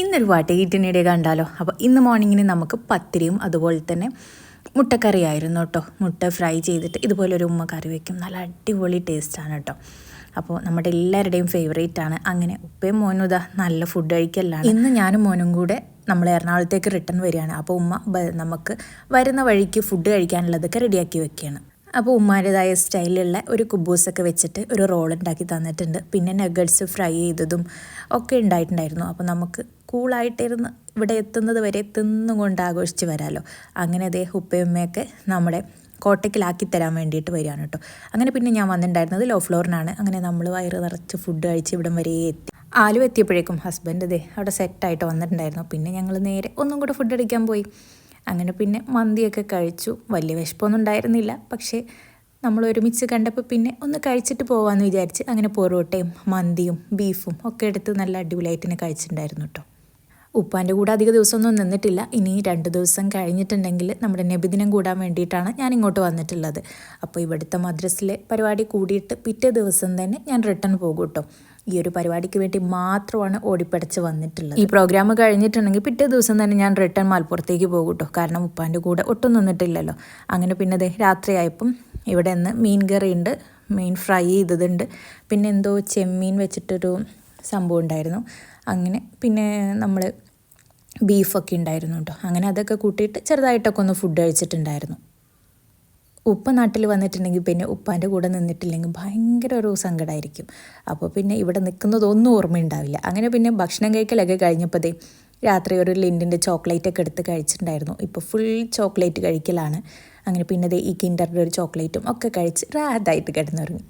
ഇന്നൊരു പാട്ട് ഈറ്റിനിടെ കണ്ടാലോ? അപ്പോൾ ഇന്ന് മോർണിംഗിന് നമുക്ക് പത്തിരിയും അതുപോലെ തന്നെ മുട്ടക്കറി ആയിരുന്നു കേട്ടോ. മുട്ട ഫ്രൈ ചെയ്തിട്ട് ഇതുപോലെ ഒരു ഉമ്മ കറി വയ്ക്കും നല്ല അടിപൊളി ടേസ്റ്റാണ് കേട്ടോ. അപ്പോൾ നമ്മുടെ എല്ലാവരുടെയും ഫേവറേറ്റ് ആണ്. അങ്ങനെ ഉപ്പയും മോനും ഇതാ നല്ല ഫുഡ് കഴിക്കലാണ്. ഇന്ന് ഞാനും മോനും കൂടെ നമ്മൾ എറണാകുളത്തേക്ക് റിട്ടേൺ വരികയാണ്. അപ്പോൾ ഉമ്മ നമുക്ക് വരുന്ന വഴിക്ക് ഫുഡ് കഴിക്കാനുള്ളതൊക്കെ റെഡിയാക്കി വെക്കുകയാണ്. അപ്പോൾ ഉമ്മാരുതായ സ്റ്റൈലിലുള്ള ഒരു കുബൂസൊക്കെ വെച്ചിട്ട് ഒരു റോൾ ഉണ്ടാക്കി തന്നിട്ടുണ്ട്. പിന്നെ നഗറ്റ്സ് ഫ്രൈ ചെയ്തതും ഒക്കെ ഉണ്ടായിട്ടുണ്ടായിരുന്നു. അപ്പോൾ നമുക്ക് കൂളായിട്ടിരുന്ന് ഇവിടെ എത്തുന്നത് വരെ തിന്നും കൊണ്ട് ആഘോഷിച്ച് വരാമല്ലോ അങ്ങനെ അതേ ഉപ്പയുമ്മയൊക്കെ നമ്മുടെ കോട്ടയ്ക്കിലാക്കി തരാൻ വേണ്ടിയിട്ട് വരികയാണ് കേട്ടോ. അങ്ങനെ പിന്നെ ഞാൻ വന്നിട്ടുണ്ടായിരുന്നത് ലോ ഫ്ലോറിനാണ്. അങ്ങനെ നമ്മൾ വയറ് നിറച്ച് ഫുഡ് കഴിച്ച് ഇവിടം വരെ എത്തി. ആലു എത്തിയപ്പോഴേക്കും ഹസ്ബൻഡ് ദേ അവിടെ സെറ്റായിട്ട് വന്നിട്ടുണ്ടായിരുന്നു. പിന്നെ ഞങ്ങൾ നേരെ ഒന്നും കൂടെ ഫുഡ് അടിക്കാൻ പോയി. അങ്ങനെ പിന്നെ മന്തിയൊക്കെ കഴിച്ചു. വലിയ വിശപ്പൊന്നും ഉണ്ടായിരുന്നില്ല. പക്ഷേ നമ്മൾ ഒരുമിച്ച് കണ്ടപ്പോൾ പിന്നെ ഒന്ന് കഴിച്ചിട്ട് പോകാമെന്ന് വിചാരിച്ച് അങ്ങനെ പൊറോട്ടയും മന്തിയും ബീഫും ഒക്കെ എടുത്ത് നല്ല അടിപൊളിയായിട്ട് തന്നെ കഴിച്ചിട്ടുണ്ടായിരുന്നു കേട്ടോ. ഉപ്പാന്റെ കൂടെ അധിക ദിവസമൊന്നും നിന്നിട്ടില്ല. ഇനി രണ്ട് ദിവസം കഴിഞ്ഞിട്ടുണ്ടെങ്കിൽ നമ്മുടെ നബിദിനം കൂടാൻ വേണ്ടിയിട്ടാണ് ഞാൻ ഇങ്ങോട്ട് വന്നിട്ടുള്ളത്. അപ്പോൾ ഇവിടുത്തെ മദ്രസിലെ പരിപാടി കൂടിയിട്ട് പിറ്റേ ദിവസം തന്നെ ഞാൻ റിട്ടേൺ പോകും കേട്ടോ ഈ ഒരു പരിപാടിക്ക് വേണ്ടി മാത്രമാണ് ഓടിപ്പടച്ച് വന്നിട്ടുള്ളത്. ഈ പ്രോഗ്രാം കഴിഞ്ഞിട്ടുണ്ടെങ്കിൽ പിറ്റേ ദിവസം തന്നെ ഞാൻ റിട്ടേൺ മലപ്പുറത്തേക്ക് പോകും കേട്ടോ കാരണം ഉപ്പാന്റെ കൂടെ ഒട്ടും നിന്നിട്ടില്ലല്ലോ. അങ്ങനെ പിന്നെ ദേ രാത്രിയായപ്പം ഇവിടെ നിന്ന് മീൻ കറി ഉണ്ട് മീൻ ഫ്രൈ ചെയ്തതുണ്ട്. പിന്നെ എന്തോ ചെമ്മീൻ വെച്ചിട്ടൊരു സംഭവം ഉണ്ടായിരുന്നു. അങ്ങനെ പിന്നെ നമ്മൾ ബീഫൊക്കെ ഉണ്ടായിരുന്നു കേട്ടോ അങ്ങനെ അതൊക്കെ കൂട്ടിയിട്ട് ചെറുതായിട്ടൊക്കെ ഒന്ന് ഫുഡ് കഴിച്ചിട്ടുണ്ടായിരുന്നു. ഉപ്പ നാട്ടിൽ വന്നിട്ടുണ്ടെങ്കിൽ പിന്നെ ഉപ്പാന്റെ കൂടെ നിന്നിട്ടില്ലെങ്കിൽ ഭയങ്കര ഒരു സങ്കടമായിരിക്കും അപ്പോൾ പിന്നെ ഇവിടെ നിൽക്കുന്നതൊന്നും ഓർമ്മയുണ്ടാവില്ല. അങ്ങനെ പിന്നെ ഭക്ഷണം കഴിക്കലൊക്കെ കഴിഞ്ഞപ്പോൾ രാത്രി ഒരു ലിൻഡിന്റെ ചോക്ലേറ്റ് ഒക്കെ എടുത്ത് കഴിച്ചിട്ടുണ്ടായിരുന്നു. ഇപ്പോൾ ഫുൾ ചോക്ലേറ്റ് കഴിക്കലാണ്. അങ്ങനെ പിന്നെ ഈ കിൻഡറിന്റെ ഒരു ചോക്ലേറ്റും ഒക്കെ കഴിച്ച് റാതായിട്ട് കിടന്നുറങ്ങി.